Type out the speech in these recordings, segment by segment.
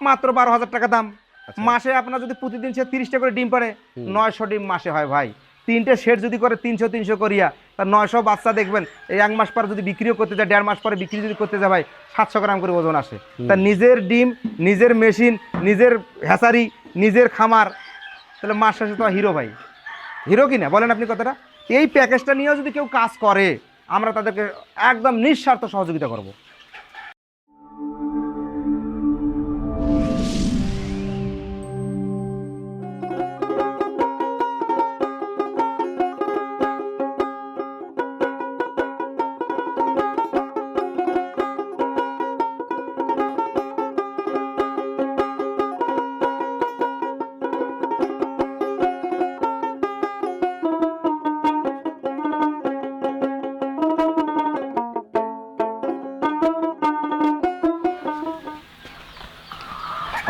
মাত্র বারো হাজার টাকা দাম। আচ্ছা। মাসে আপনার যদি প্রতিদিন সে তিরিশটা করে ডিম পারে নয়শো ডিম মাসে হয় ভাই। তিনটে শেড যদি করে তিনশো তিনশো করিয়া তার নয়শো বাচ্চা দেখবেন এই এক মাস পরে যদি বিক্রিও করতে যায় দেড় মাস পরে বিক্রি যদি করতে যায় ভাই সাতশো গ্রাম করে ওজন আসে। তা নিজের ডিম নিজের মেশিন নিজের হ্যাসারি নিজের খামার তাহলে মাস শেষে তো হিরো ভাই। হিরো কিনা বলেন আপনি কথাটা। এই প্যাকেজটা নিয়েও যদি কেউ কাজ করে আমরা তাদেরকে একদম নিঃস্বার্থ সহযোগিতা করব।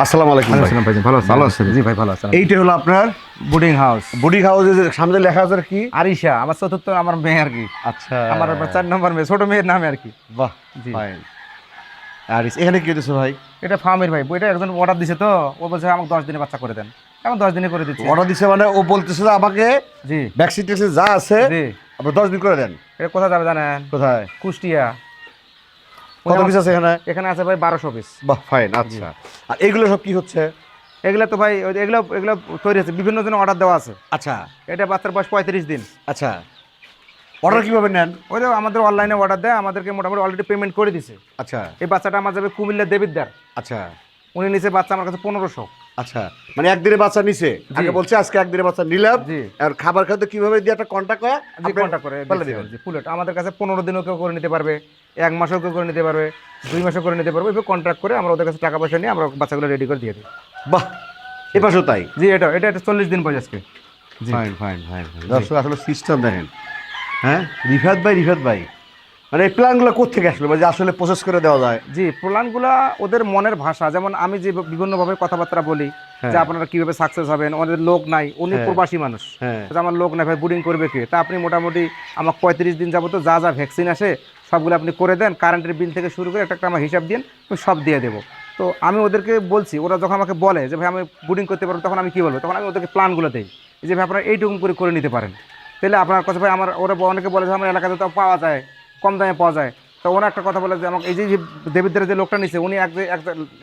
আসসালামু আলাইকুম ভাই। ভালো ভালো আছেন? জি ভাই ভালো আছেন এইটা হলো আপনার বোর্ডিং হাউস বুডি হাউসে সামনে লেখা আছে কি? আরিশা আমার চতুর্থ আমার মেয়ে আর কি। আচ্ছা। আমার চার নম্বর মেয়ে ছোট মেয়ের নামে আর কি। বাহ জি। ফাইন আর এখানে কি দিছো ভাই? এটা ফার্মের ভাই এটা একজন অর্ডার দিছে তো ও বলছে আমাকে দশ দিনে বাচ্চা করে দেন। এখন দশ দিনে করে দিচ্ছি। অর্ডার দিছে মানে ও বলতেছে যে আমাকে জি। ভ্যাকসিন ট্যাক্সিন যা আছে জি। আপনি দশ দিন করে দেন। এটা কোথায় যাবে জানেন? কোথায়? কুষ্টিয়া। কত পিস আছে এখানে? এখানে আছে ভাই বারোশো পিস বাহ ফাইন আচ্ছা। আর এগুলো সব কি হচ্ছে? এগুলো তো ভাই এগুলো এগুলো তৈরি আছে বিভিন্ন জনের অর্ডার দেওয়া আছে। আচ্ছা। এটা বাচ্চার বয়স পঁয়ত্রিশ দিন। আচ্ছা। অর্ডার কীভাবে নেন? ওই তো আমাদের অনলাইনে অর্ডার দেয় আমাদেরকে মোটামুটি অলরেডি পেমেন্ট করে দিছে। আচ্ছা। এই বাচ্চাটা আমার যাবে কুমিল্লা দেবিদ্দার আচ্ছা। উনি নিচে বাচ্চা আমার কাছে পনেরোশো। আচ্ছা মানে একদিনে বাচ্চা নিছে। আগে বলছে আজকে একদিনে বাচ্চা নিলাম। আর খাবার খাদ্য কীভাবে দিয়ে একটা কন্টাক্ট করা? জি কন্ট্যাক্ট করে পুলেট আমাদের কাছে পনেরো দিনও কেউ করে নিতে পারবে এক মাসও কেউ করে নিতে পারবে দুই মাসও করে নিতে পারবে এভাবে কন্ট্রাক্ট করে আমরা ওদের কাছে টাকা পয়সা নিয়ে আমরা বাচ্চাগুলো রেডি করে দিয়ে দিই। বাহ এ পাশেও তাই? জি এটা এটা এটা চল্লিশ দিন বয়স আজকে। ফাইন ফাইন ফাইন দর্শক আসলে সিস্টেম দেখেন। হ্যাঁ? রিফাত ভাই রিফাত ভাই। মানে এই প্ল্যানগুলো কোথেকে আসলো মানে যে আসলে প্রসেস করে দেওয়া যায়? জি প্ল্যানগুলা ওদের মনের ভাষা যেমন আমি যে বিভিন্নভাবে কথাবার্তা বলি হ্যাঁ। যে আপনারা কীভাবে সাকসেস হবেন ওদের লোক নাই উনি হ্যাঁ। প্রবাসী মানুষ। হ্যাঁ। আমার লোক নাই ভাই বুডিং করবে কি? তা আপনি মোটামুটি আমার পঁয়ত্রিশ দিন যাবত যা যা ভ্যাকসিন আসে সবগুলো আপনি করে দেন কারেন্টের বিল থেকে শুরু করে একটা একটা আমার হিসাব দিন আমি সব দিয়ে দেবো। তো আমি ওদেরকে বলছি ওরা যখন আমাকে বলে যে ভাই আমি বুডিং করতে পারব তখন আমি কি বলব? তখন আমি ওদেরকে প্ল্যানগুলো দিই যে ভাই আপনারা এইটুকু করে করে নিতে পারেন। তাহলে আপনার কাছে ভাই আমার ওরা অনেকে বলে যে আমার এলাকাতে তো পাওয়া যায়। কম দামে পাওয়া যায়। তো ওরা একটা কথা বলে যে আমাকে এই যে দেবিদ্দারের যে লোকটা নিছে উনি এক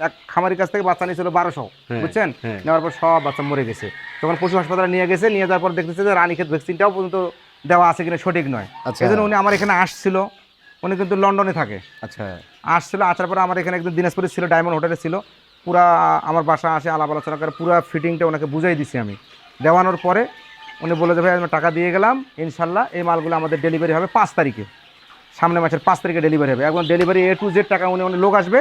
এক খামারির কাছ থেকে বাচ্চা নিয়েছিল বারোশো হ্যাঁ, বুঝছেন? হ্যাঁ। নেওয়ার পর সব বাচ্চা মরে গেছে। তখন পশু হাসপাতালে নিয়ে গেছে নিয়ে যাওয়ার পর দেখতেছে যে রানী রানীক্ষেত ভ্যাকসিনটাও পর্যন্ত দেওয়া আছে কিনা সঠিক নয়। আচ্ছা। এই জন্য উনি আমার এখানে আসছিল উনি কিন্তু লন্ডনে থাকে। আচ্ছা। আসছিল আসার পরে আমার এখানে একদম দিনাজপুরে ছিল ডায়মন্ড হোটেলে ছিল। পুরা আমার বাসা আসে আলাপ আলোচনা করে পুরো ফিটিংটা ওনাকে বুঝাই দিছি আমি। দেওয়ানোর পরে উনি বলে যে ভাই আমি টাকা দিয়ে গেলাম ইনশাল্লাহ এই মালগুলো আমাদের ডেলিভারি হবে পাঁচ তারিখে। সামনে মাসের পাঁচ তারিখে ডেলিভারি হবে। এখন ডেলিভারি এ টু জেড টাকা উনি উনি লোক আসবে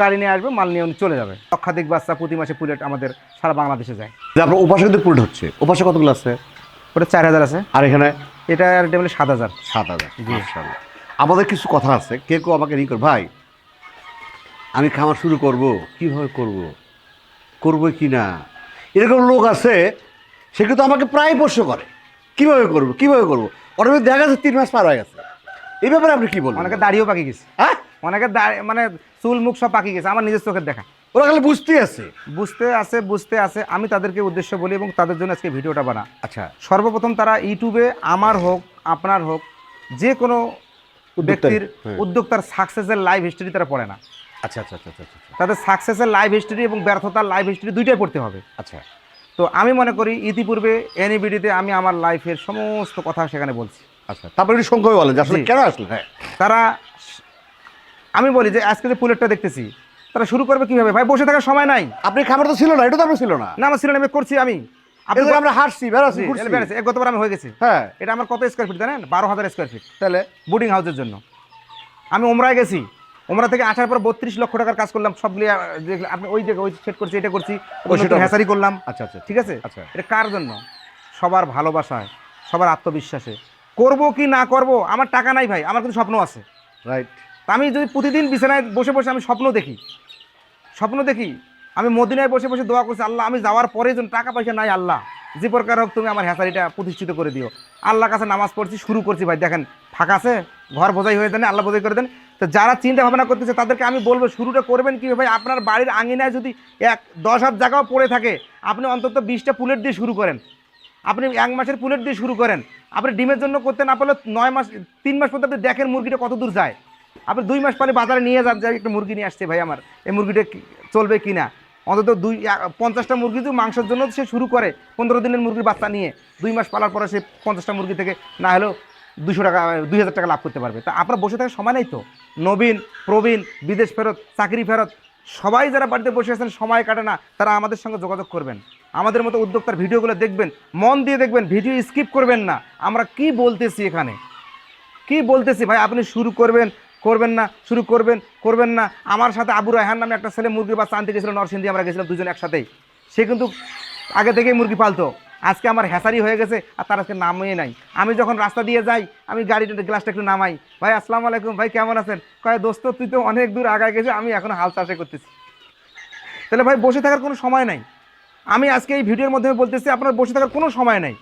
গাড়ি নিয়ে আসবে মাল নিয়ে উনি চলে যাবে। লক্ষাধিক বাচ্চা প্রতি মাসে পুলেট আমাদের সারা বাংলাদেশে যায়। আপনার কিন্তু পুলট হচ্ছে। ওপাশে কতগুলো আছে? ওটা চার হাজার আছে। আর এখানে? এটা আর ডেলিভারি সাত হাজার। সাত হাজার। আমাদের কিছু কথা আছে। কে কেউ আমাকে ই কর ভাই আমি খামার শুরু করব। কীভাবে করব? করব কি না? এরকম লোক আছে সে কিন্তু আমাকে প্রায় প্রশ্ন করে কীভাবে করব? কীভাবে করব? ওটা দেখা গেছে তিন মাস পার হয়ে গেছে। এই ব্যাপারে আপনি কি বলবেন? অনেকে দাড়িও পাকি গেছে। হ্যাঁ? অনেকে মানে চুল মুখ সব পাকি গেছে। আমার নিজের চোখের দেখা। ওরা খালি বুঝতেই আছে। বুঝতে আছে বুঝতে আছে। আমি তাদেরকে উদ্দেশ্য বলি এবং তাদের জন্য আজকে ভিডিওটা বানা আচ্ছা। সর্বপ্রথম তারা ইউটিউবে আমার হোক আপনার হোক যে কোনো ব্যক্তির হ্যাঁ। উদ্যোক্তার সাকসেসের লাইভ হিস্ট্রি তারা পড়ে না। আচ্ছা আচ্ছা আচ্ছা আচ্ছা আচ্ছা। তাদের সাকসেসের লাইভ হিস্ট্রি এবং ব্যর্থতার লাইভ হিস্ট্রি দুইটাই পড়তে হবে। আচ্ছা। তো আমি মনে করি ইতিপূর্বে এনি ভিডিওতে আমি আমার লাইফের সমস্ত কথা সেখানে বলছি। আচ্ছা তারপরে একটু সংখ্যায় বলেন যে আসলে জি। কেন আসলে হ্যাঁ। তারা আমি বলি যে আজকে যে পুলেটটা দেখতেছি তারা শুরু করবে কীভাবে? ভাই বসে থাকার সময় নাই। আপনি খাবার তো ছিল না এটা তো আপনার ছিল না। না আমার সিনেমা আমি করছি আমি। আপনি আমরা বেড়াচ্ছি ঘুরছি। বেড়েছে। এক গতবার আমি হয়ে গেছি। হ্যাঁ। এটা আমার কত স্কোয়ার ফিট জানেন? বারো হাজার স্কোয়ার ফিট তাহলে? বোর্ডিং হাউসের জন্য। আমি ওমরায় গেছি। ওমরা থেকে আসার পর বত্রিশ লক্ষ টাকার কাজ করলাম আহ, দেখলে আপনি ওই জায়গায় ওই সেট করছি এটা করছি ওই সেটা হ্যাসারি করলাম। আচ্ছা আচ্ছা। ঠিক আছে? আচ্ছা। এটা কার জন্য? সবার ভালোবাসায় সবার আত্মবিশ্বাসে। করব কি না করব আমার টাকা নাই ভাই আমার কিন্তু স্বপ্ন আছে। রাইট তা আমি যদি প্রতিদিন বিছানায় বসে বসে আমি স্বপ্ন দেখি স্বপ্ন দেখি আমি মদিনায় বসে বসে দোয়া করছি আল্লাহ আমি যাওয়ার পরে যেন টাকা পয়সা নাই আল্লাহ যে প্রকার হোক তুমি আমার হ্যাসারিটা প্রতিষ্ঠিত করে দিও। আল্লাহ কাছে নামাজ পড়ছি শুরু করছি ভাই দেখেন ফাঁকা আছে ঘর বোঝাই হয়ে দেন আল্লাহ বোঝাই করে দেন। তো যারা চিন্তা ভাবনা করতেছে তাদেরকে আমি বলব শুরুটা করবেন কি ভাই? আপনার বাড়ির আঙিনায় যদি এক দশ হাত জায়গাও পড়ে থাকে আপনি অন্তত বিশটা পুলেট দিয়ে শুরু করেন। আপনি এক মাসের পুলেট দিয়ে শুরু করেন। আপনি ডিমের জন্য করতে না পারলে নয় মাস, তিন মাস পর্যন্ত আপনি দেখেন মুরগিটা কত দূর যায়। আপনি দুই মাস পরে বাজারে নিয়ে যান যে একটা মুরগি নিয়ে আসছে ভাই আমার। এই মুরগিটা চলবে কি না অন্তত দুই পঞ্চাশটা মুরগি যদি মাংসের জন্য সে শুরু করে, পনেরো দিনের মুরগির বাচ্চা নিয়ে, দুই মাস পালার পরে সে পঞ্চাশটা মুরগি থেকে না হলেও দুশো টাকা, দুই হাজার টাকা লাভ করতে পারবে। তা আপনার বসে থাকার সময় নেই তো? নবীন, প্রবীণ, বিদেশ ফেরত, চাকরি ফেরত, সবাই যারা বাড়িতে বসে আছেন, সময় কাটে না, তারা আমাদের সঙ্গে যোগাযোগ করবেন। আমাদের মতো উদ্যোক্তার ভিডিওগুলো দেখবেন, মন দিয়ে দেখবেন, ভিডিও স্কিপ করবেন না। আমরা কি বলতেছি এখানে? কি বলতেছি? ভাই, আপনি শুরু করবেন করবেন না, শুরু করবেন করবেন না। আমার সাথে আবু রায়হান নামে একটা ছেলে মুরগি বাচ্চা আনতে গেছিল, নরসিংদী আমরা গেছিলাম দুজন একসাথেই। সে কিন্তু আগে থেকেই মুরগি পালতো। আজকে আমার হ্যাসারি হয়ে গেছে আর তার আজকে নামই নাই। আমি যখন রাস্তা দিয়ে যাই, আমি গাড়িটা গ্লাসটা একটু নামাই। ভাই, আসসালামু আলাইকুম। ভাই, কেমন আছেন? কয়, দোস্ত, তুই তো অনেক দূর আগায় গেছে, আমি এখন হাল চাষে করতেছি। তাহলে ভাই, বসে থাকার কোনো সময় নাই। আমি আজকে এই ভিডিওর মাধ্যমে বলতেছি, আপনার বসে থাকার কোনো সময় নাই।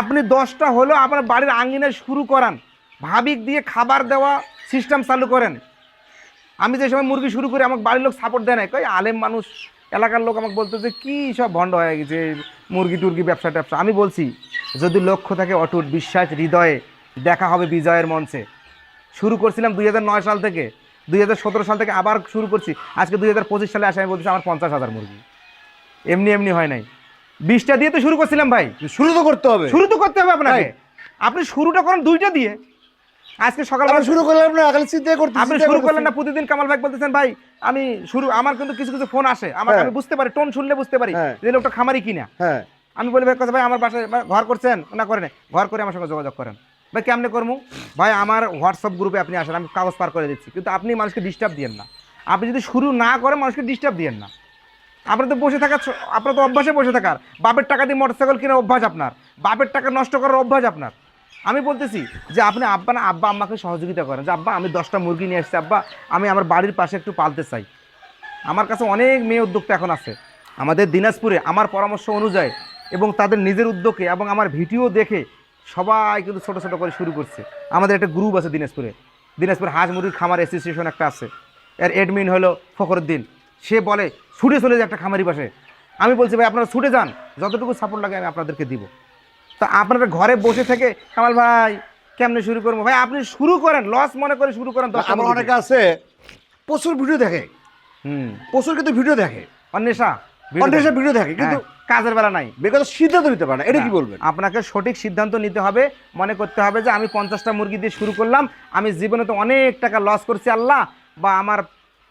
আপনি দশটা হলেও আপনার বাড়ির আঙ্গিনায় শুরু করান। ভাবিক দিয়ে খাবার দেওয়া সিস্টেম চালু করেন। আমি যে সময় মুরগি শুরু করি, আমাকে বাড়ির লোক সাপোর্ট দেয় না কই আলেম মানুষ, এলাকার লোক আমাকে বলতো যে কী সব ভণ্ড হয়ে গেছে মুরগি টুরগি ব্যবসা ট্যাবসা? আমি বলছি, যদি লক্ষ্য থাকে অটুট বিশ্বাস, হৃদয়ে দেখা হবে বিজয়ের মঞ্চে। শুরু করছিলাম দুই হাজার নয় সাল থেকে। দুই হাজার সতেরো সাল থেকে আবার শুরু করছি। আজকে দুই হাজার পঁচিশ সালে আসে, আমি বলছি আমার পঞ্চাশ হাজার মুরগি। এমনি এমনি হয় নাই। বিশটা দিয়ে তো শুরু করছিলাম ভাই। শুরু তো করতে হবে। শুরু তো করতে হবে আপনাকে। আপনি শুরুটা করেন দুইটা দিয়ে। আজকে সকালবেলা শুরু করলাম না আগে চিন্তা করতে আপনি শুরু করলেন না প্রতিদিন কামাল ভাই বলতেছেন ভাই আমি শুরু আমার কিন্তু কিছু কিছু ফোন আসে। আমার হ্যাঁ। আমি বুঝতে পারি টোন শুনলে বুঝতে পারি হ্যাঁ। যে লোকটা খামারি কিনা। হ্যাঁ। আমি বলি ভাই কথা ভাই আমার বাসায় ঘর করছেন? না করেন ঘর করে আমার সঙ্গে যোগাযোগ করেন। ভাই কেমনে করব ভাই আমার হোয়াটসঅ্যাপ গ্রুপে আপনি আসেন আমি কাগজ পার করে দিচ্ছি। কিন্তু আপনি মানুষকে ডিস্টার্ব দিয়েন না। আপনি যদি শুরু না করেন মানুষকে ডিস্টার্ব দিয়েন না। আপনার তো বসে থাকার আপনার তো অভ্যাসে বসে থাকার। বাপের টাকা দিয়ে মোটরসাইকেল কেনার অভ্যাস আপনার। বাপের টাকা নষ্ট করার অভ্যাস আপনার। আমি বলতেছি যে আপনি আব্বা না, আব্বা আম্মাকে সহযোগিতা করেন। যে আব্বা, আমি দশটা মুরগি নিয়ে এসেছি আব্বা, আমি আমার বাড়ির পাশে একটু পালতে চাই। আমার কাছে অনেক মেয়ে উদ্যোক্তা এখন আছে। আমাদের দিনাজপুরে আমার পরামর্শ অনুযায়ী এবং তাদের নিজের উদ্যোগে এবং আমার ভিডিও দেখে সবাই কিন্তু ছোটো ছোটো করে শুরু করছে। আমাদের একটা গ্রুপ আছে দিনাজপুরে। দিনাজপুর হাঁস মুরগির খামার অ্যাসোসিয়েশন একটা আছে। এর অ্যাডমিন হলো ফখরুদ্দিন। সে বলে ছুটে চলে যায় একটা খামারি পাশে। আমি বলছি ভাই আপনারা ছুটে যান। যতটুকু সাপোর্ট লাগে আমি আপনাদেরকে দিব। তা আপনারা ঘরে বসে থেকে কামাল ভাই কেমনে শুরু করব? ভাই আপনি শুরু করেন লস মনে করে শুরু করেন আমার অনেকে আছে প্রচুর ভিডিও দেখে। হুম। প্রচুর কিন্তু ভিডিও দেখে। অন্বেষা অনেক ভিডিও দেখে। কিন্তু হ্যাঁ, কাজের বেলা নাই। বেকার সিদ্ধান্ত নিতে পারে না। এটা কি বলবেন? আপনাকে সঠিক সিদ্ধান্ত নিতে হবে। মনে করতে হবে যে আমি পঞ্চাশটা মুরগি দিয়ে শুরু করলাম। আমি জীবনে তো অনেক টাকা লস করছি আল্লাহ বা আমার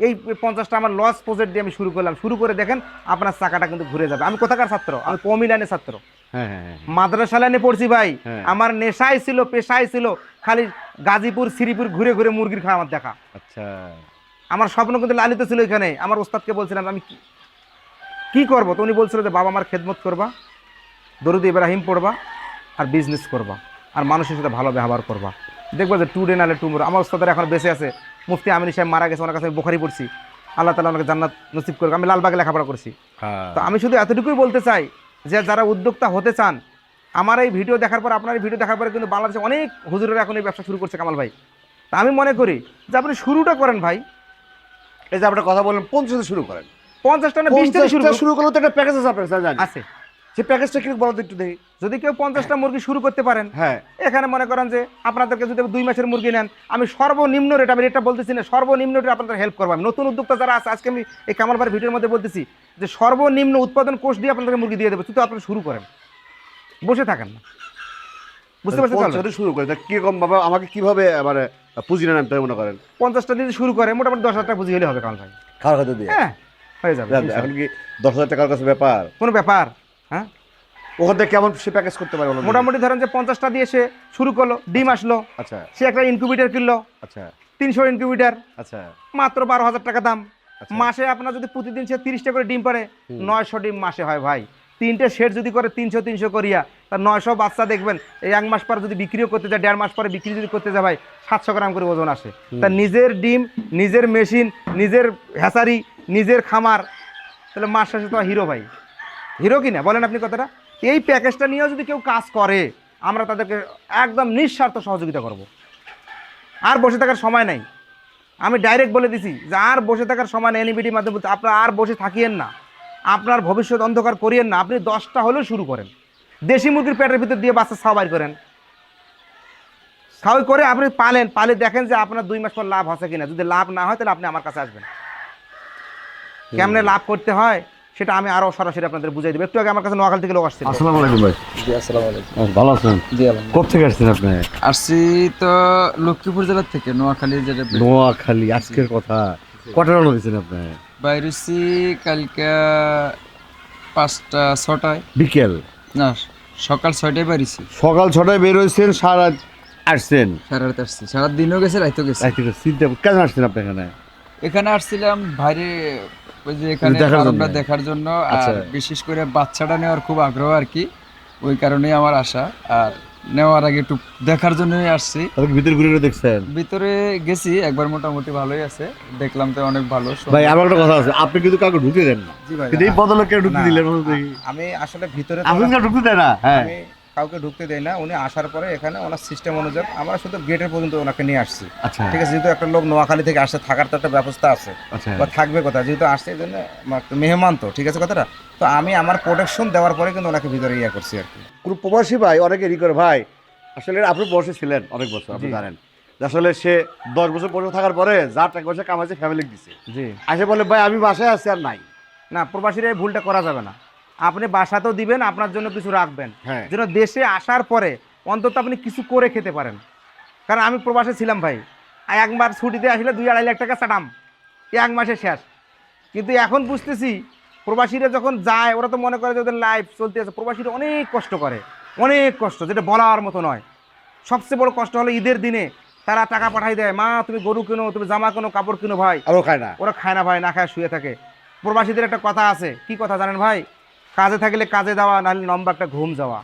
এই পঞ্চাশটা আমার লস প্রজেক্ট দিয়ে আমি শুরু করলাম। শুরু করে দেখেন আপনার চাকাটা কিন্তু ঘুরে যাবে। আমি কোথাকার ছাত্র? আমি পমিলানের ছাত্র। হ্যাঁ হ্যাঁ হ্যাঁ। মাদ্রাসা লাইনে পড়ছি ভাই। আমার নেশাই ছিল পেশাই ছিল। খালি গাজীপুর শ্রীপুর ঘুরে ঘুরে মুরগির খাওয়া আমার দেখা। আচ্ছা। আমার স্বপ্ন কিন্তু লালিত ছিল এখানে। আমার ওস্তাদকে বলছিলাম আমি কি কি করব? তো উনি বলছিল যে বাবা আমার খেদমত করবা দরুদ ইব্রাহিম পড়বা আর বিজনেস করবা। আর মানুষের সাথে ভালো ব্যবহার করবা। দেখবা যে টু ডে নালে টুমোর আমার ওস্তাদের এখন বেঁচে আছে। মুফতি আমিনী সাহেব মারা গেছে ওনার কাছে আমি বোখারি পড়ছি। আল্লাহ তালা ওনাকে জান্নাত নসিব করবে আমি লালবাগে লেখাপড়া করছি। হ্যাঁ। তো আমি শুধু এতটুকুই বলতে চাই যে যারা উদ্যোক্তা হতে চান আমার এই ভিডিও দেখার পর আপনার এই ভিডিও দেখার পরে কিন্তু বাংলাদেশে অনেক হুজুরেরা এখন এই ব্যবসা শুরু করছে কামাল ভাই। তা আমি মনে করি যে আপনি শুরুটা করেন ভাই। এই যে আপনার কথা বললেন পঞ্চাশে শুরু করেন। পঞ্চাশটা না বিশটা শুরু করলে তো একটা প্যাকেজ আছে আপনার আছে। সেই প্যাকেজটা কি বলো একটু দেখি যদি কেউ পঞ্চাশটা মুরগি শুরু করতে পারেন হ্যাঁ। এখানে মনে করেন যে আপনাদেরকে যদি দুই মাসের মুরগি নেন আমি সর্বনিম্ন রেট আমি রেটটা বলতেছি না সর্বনিম্ন রেট আপনাদের হেল্প করব। আমি নতুন উদ্যোক্তা যারা আছে আজকে আমি এই কামাল ভাই ভিডিওর মধ্যে বলতেছি যে সর্বনিম্ন উৎপাদন কোষ দিয়ে আপনাদেরকে মুরগি দিয়ে দেবো শুধু আপনারা শুরু করেন। বসে থাকেন না। বুঝতে পারছেন শুরু করে কীরকম ভাবে আমাকে কীভাবে মানে পুঁজি নেন আমি মনে করেন? পঞ্চাশটা দিয়ে শুরু করে মোটামুটি দশ হাজার টাকা পুঁজি হলে হবে কামাল ভাই। খাওয়া খাতে দিয়ে? হ্যাঁ হয়ে যাবে। এখন কি দশ হাজার টাকার কাছে ব্যাপার? কোনো ব্যাপার? হ্যাঁ? ওখান থেকে কেমন সে প্যাকেজ করতে পারে মোটামুটি ধরেন যে পঞ্চাশটা দিয়ে সে শুরু করল ডিম আসলো আচ্ছা। সে একটা ইনকিউবেটার কিনলো আচ্ছা। তিনশো ইনকিউবেটার আচ্ছা। মাত্র বারো হাজার টাকা দাম। আচ্ছা। মাসে আপনার যদি প্রতিদিন সে তিরিশটা করে ডিম পারে নয়শো ডিম মাসে হয় ভাই। তিনটে শেড যদি করে তিনশো তিনশো করিয়া তার নয়শো বাচ্চা দেখবেন এই এক মাস পর যদি বিক্রিও করতে যায় দেড় মাস পরে বিক্রি যদি করতে যায় ভাই সাতশো গ্রাম করে ওজন আসে। তার নিজের ডিম নিজের মেশিন নিজের হ্যাসারি নিজের খামার তাহলে মাস শেষে তো হিরো ভাই। হিরো কিনা? বলেন আপনি কথাটা। এই প্যাকেজটা নিয়েও যদি কেউ কাজ করে আমরা তাদেরকে একদম নিঃস্বার্থ সহযোগিতা করব। আর বসে থাকার সময় নাই। আমি ডাইরেক্ট বলে দিছি যে আর বসে থাকার সময় নেই এনইবিটির মাধ্যমে বলতে- আপনারা আর বসে থাকিয়েন না। আপনার ভবিষ্যৎ অন্ধকার করিয়েন না। আপনি দশটা হলেও শুরু করেন। দেশি মুরগির পেটের ভিতর দিয়ে বাচ্চা সাবাই করেন। খাওয়াই করে আপনি পালেন পালে দেখেন যে আপনার দুই মাস পর লাভ হচ্ছে কিনা। যদি লাভ না হয় তাহলে আপনি আমার কাছে আসবেন। কেমনে লাভ করতে হয়? সেটা আমি আরও সরাসরি আপনাদের বুঝাই দেবো। একটু আগে আমার কাছে নোয়াখালী থেকে লোক আসছিল। আসসালামু আলাইকুম ভাই। জি আসসালামু আলাইকুম। ভালো আছেন? জি আলহামদুলিল্লাহ। কোথেকে আসছেন আপনি? আসছি তো লক্ষ্মীপুর জেলার থেকে নোয়াখালী যেটা নোয়াখালী আজকের কথা। কটা রওনা দিয়েছেন আপনি? বাইরেছি কালকে পাঁচটা ছটায়। বিকেল? না সকাল ছয়টায় বাইরেছি সকাল ছটায় বের হয়েছেন সারা আসছেন? সারা রাত আসছি। সারা দিনও গেছে রাইতেও গেছে। থেকে চিন্তা কেন আসছেন আপনি এখানে? এখানে আসছিলাম বাইরে ওই যে এখানে দেখার দেখার জন্য আচ্ছা। আর বিশেষ করে বাচ্চাটা নেওয়ার খুব আগ্রহ আর কি ওই কারণেই আমার আশা। আর নেওয়ার আগে একটু দেখার জন্যই আসছি। ভিতরে ঘুরে ঘুরে দেখছেন? ভিতরে গেছি একবার মোটামুটি ভালোই আছে। দেখলাম তো অনেক ভালো ভাই আমার একটা কথা আছে আপনি কিন্তু কাউকে ঢুকতে দেন না। জি ভাই কিন্তু এই বদলে কেউ ঢুকতে দিলেন আমি আসলে ভিতরে আপনি ঢুকতে দেয় না হ্যাঁ। কাউকে ঢুকতে দেয় না উনি আসার পরে এখানে ওনার সিস্টেম অনুযায়ী আমরা শুধু গেটের পর্যন্ত ওনাকে নিয়ে আসছি। আচ্ছা। ঠিক আছে যেহেতু একটা লোক নোয়াখালী থেকে আসছে থাকার তো একটা ব্যবস্থা আছে। আচ্ছা। বা থাকবে কথা যেহেতু আসছে এই জন্য মেহমান তো ঠিক আছে কথাটা? তো আমি আমার প্রোটেকশন দেওয়ার পরে কিন্তু ওনাকে ভিতরে ইয়ে করছি আর কি। কোনো প্রবাসী ভাই অনেকে ই করে ভাই আসলে আপনি বসে ছিলেন অনেক বছর আপনি জানেন। আসলে সে দশ বছর পর্যন্ত থাকার পরে যা টাকা পয়সা কামাইছে ফ্যামিলি দিছে। জি। আসে বলে ভাই আমি বাসায় আছি আর নাই। না প্রবাসীরা এই ভুলটা করা যাবে না। আপনি বাসাতেও দিবেন আপনার জন্য কিছু রাখবেন। হ্যাঁ। যেন দেশে আসার পরে অন্তত আপনি কিছু করে খেতে পারেন। কারণ আমি প্রবাসে ছিলাম ভাই। একবার ছুটিতে আসলে দুই আড়াই লাখ টাকা চাটাম এক মাসে শেষ। কিন্তু এখন বুঝতেছি প্রবাসীরা যখন যায় ওরা তো মনে করে যে ওদের লাইফ চলতে আছে। প্রবাসীরা অনেক কষ্ট করে। অনেক কষ্ট যেটা বলার মতো নয়। সবচেয়ে বড় কষ্ট হলো ঈদের দিনে তারা টাকা পাঠাই দেয় মা তুমি গরু কিনো তুমি জামা কিনো কাপড় কিনো ভাই। আরও খায় না। ওরা খায় না ভাই না খায় শুয়ে থাকে। প্রবাসীদের একটা কথা আছে। কি কথা জানেন ভাই? কাজে থাকলে কাজে যাওয়া নাহলে লম্বা একটা ঘুম যাওয়া।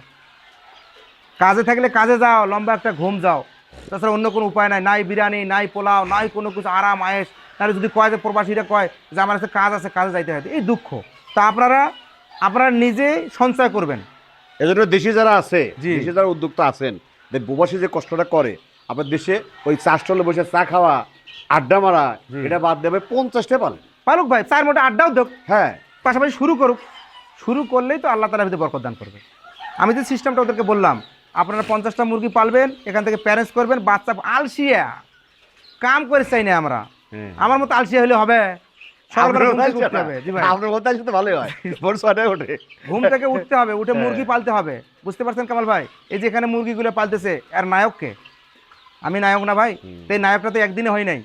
কাজে থাকলে কাজে যাও লম্বা একটা ঘুম যাও। তাছাড়া অন্য কোনো উপায় নাই নাই বিরিয়ানি নাই পোলাও নাই কোনো কিছু আরাম আয়েস তাহলে যদি কয় যে প্রবাসীরা কয় যে আমার কাছে কাজ আছে কাজে যাইতে হয় এই দুঃখ। তা আপনারা আপনারা নিজে সঞ্চয় করবেন। এজন্য দেশে যারা আছে। দেশে যারা উদ্যোক্তা আছেন যে প্রবাসী যে কষ্টটা করে আপনার দেশে ওই চা স্টলে বসে চা খাওয়া আড্ডা মারা। এটা বাদ দেবে পঞ্চাশটা পাল পালুক ভাই চার মোটা আড্ডাও দেখ। হ্যাঁ। পাশাপাশি শুরু করুক। শুরু করলেই তো আল্লাহ তালা ভিতরে বরকত দান করবে। আমি যে সিস্টেমটা ওদেরকে বললাম আপনারা পঞ্চাশটা মুরগি পালবেন এখান থেকে প্যারেন্টস করবেন বাচ্চা আলসিয়া। কাম করে চাই না আমরা। হ্যাঁ। আমার মতো আলসিয়া হলে হবে। ঘুম থেকে উঠতে হবে। হয়। উঠে। মুরগি পালতে হবে। বুঝতে পারছেন কামাল ভাই? এই যে এখানে মুরগিগুলো পালতেছে আর নায়ককে? আমি নায়ক না ভাই? তো এই নায়কটা তো একদিনে হয় নাই।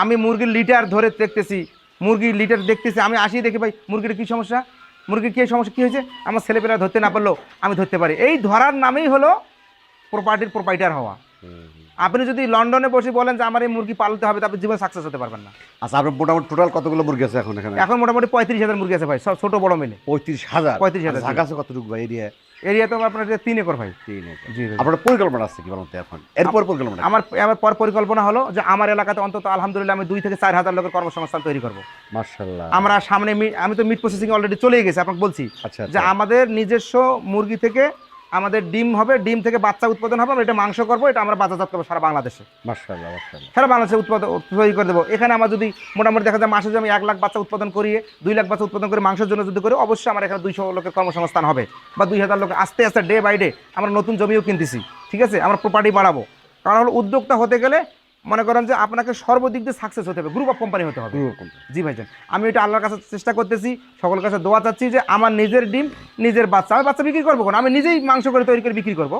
আমি মুরগির লিটার ধরে দেখতেছি মুরগির লিটার দেখতেছি আমি আসি দেখি ভাই মুরগির কি সমস্যা? মুরগির কি সমস্যা কি হয়েছে? আমার ছেলেপেলা ধরতে না পারলেও আমি ধরতে পারি। এই ধরার নামেই হলো প্রপার্টির প্রোপাইটার হওয়া। আপনি যদি লন্ডনে বসে বলেন যে আমার এই মুরগি পালতে হবে তারপর জীবন সাকসেস হতে পারবেন না। আচ্ছা আপনার মোটামুটি টোটাল কতগুলো মুরগি আছে এখন এখানে? এখন মোটামুটি পঁয়ত্রিশ হাজার মুরগি আছে ভাই সব ছোট বড় মিলে। পঁয়ত্রিশ হাজার? পঁয়ত্রিশ হাজার আছে কতটুকু ভাই এরিয়া এরিয়া তো আপনার তিন একর ভাই। তিন একর। জি ভাই আপনার পরিকল্পনা আছে কি বলুন এখন? এরপর পরিকল্পনা? আমার আমার পর পরিকল্পনা হলো যে আমার এলাকাতে অন্তত আলহামদুলিল্লাহ আমি দুই থেকে চার হাজার লোকের কর্মসংস্থান তৈরি করব। মার্শাল্লাহ আমরা সামনে আমি তো মিট প্রসেসিং অলরেডি চলে গেছি আপনাকে বলছি। আচ্ছা যে আচ্ছা। আমাদের নিজস্ব মুরগি থেকে আমাদের ডিম হবে ডিম থেকে বাচ্চা উৎপাদন হবে আমরা এটা মাংস করব এটা আমরা বাজারজাত করব সারা বাংলাদেশে। সারা বাংলাদেশে উৎপাদন তৈরি করে দেবো। এখানে আমার যদি মোটামুটি দেখা যায় মাসে যদি আমি এক লাখ বাচ্চা উৎপাদন করিয়ে দুই লাখ বাচ্চা উৎপাদন করে মাংসের জন্য যদি করি অবশ্যই আমার এখানে দুইশো লোকের কর্মসংস্থান হবে। বা দুই হাজার লোক আস্তে আস্তে ডে বাই ডে আমরা নতুন জমিও কিনতেছি ঠিক আছে? আমরা প্রপার্টি বাড়াবো। কারণ হলো উদ্যোক্তা হতে গেলে মনে করেন যে আপনাকে সর্বদিক দিয়ে সাকসেস হতে হবে গ্রুপ অফ কোম্পানি হতে হবে জি ভাইজান আমি এটা আল্লাহর কাছে চেষ্টা করতেছি সকলের কাছে দোয়া চাচ্ছি যে আমার নিজের ডিম নিজের বাচ্চা আমি বাচ্চা বিক্রি করব কেন আমি নিজেই মাংস করে তৈরি করে বিক্রি করব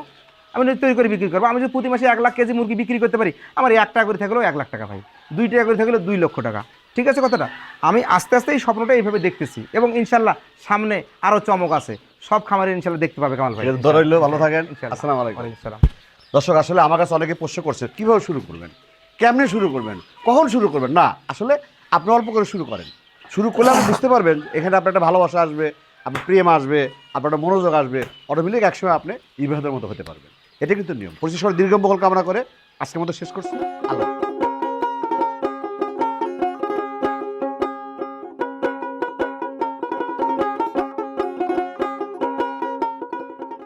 আমি নিজে তৈরি করে বিক্রি করব আমি যদি প্রতি মাসে এক লাখ কেজি মুরগি বিক্রি করতে পারি আমার এক টাকা করে থাকলেও এক লাখ টাকা ভাই দুই টাকা করে থাকলেও দুই লক্ষ টাকা ঠিক আছে কথাটা আমি আস্তে আস্তে এই স্বপ্নটা এইভাবে দেখতেছি এবং ইনশাল্লাহ সামনে আরও চমক আছে সব খামারে ইনশাল্লাহ দেখতে পাবে কামাল ভাই ভালো থাকেন। আসসালামু আলাইকুম দর্শক আসলে আমার কাছে অনেকে প্রশ্ন করছে কীভাবে শুরু করবেন কেমনে শুরু করবেন? কখন শুরু করবেন? না, আসলে আপনি অল্প করে শুরু করেন। শুরু করলে আপনি বুঝতে পারবেন, এখানে আপনার একটা ভালোবাসা আসবে, আপনার প্রেম আসবে, আপনার একটা মনোযোগ আসবে অটোমেটিক একসময় আপনি ইবাদতের মতো হতে পারবেন। এটা কিন্তু নিয়ম। পরিশেষ দীর্ঘ কামনা করে আজকের মতো শেষ করছি। আল্লাহ।